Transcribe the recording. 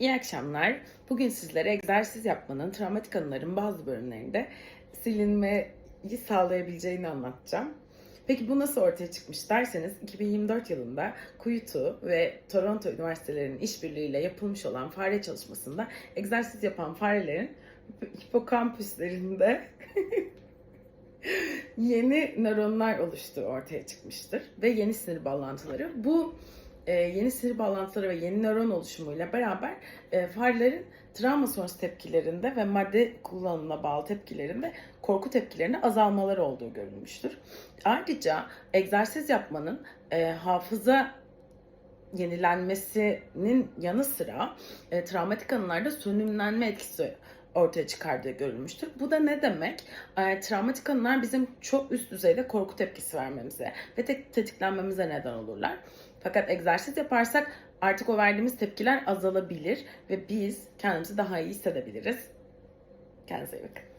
İyi akşamlar. Bugün sizlere egzersiz yapmanın travmatik anıların bazı bölümlerinde silinmeyi sağlayabileceğini anlatacağım. Peki bu nasıl ortaya çıkmış derseniz 2024 yılında Kuyutu ve Toronto Üniversitelerinin işbirliğiyle yapılmış olan fare çalışmasında egzersiz yapan farelerin hipokampüslerinde yeni nöronlar oluştuğu ortaya çıkmıştır ve yeni sinir bağlantıları. Bu e, yeni sinir bağlantıları ve yeni nöron oluşumuyla beraber e, farelerin travma sonrası tepkilerinde ve madde kullanımına bağlı tepkilerinde korku tepkilerinde azalmaları olduğu görülmüştür. Ayrıca egzersiz yapmanın e, hafıza yenilenmesinin yanı sıra e, travmatik anılarda sönümlenme etkisi ortaya çıkardığı görülmüştür. Bu da ne demek? E, travmatik anılar bizim çok üst düzeyde korku tepkisi vermemize ve te- tetiklenmemize neden olurlar. Fakat egzersiz yaparsak artık o verdiğimiz tepkiler azalabilir ve biz kendimizi daha iyi hissedebiliriz. Kendinize iyi bakın.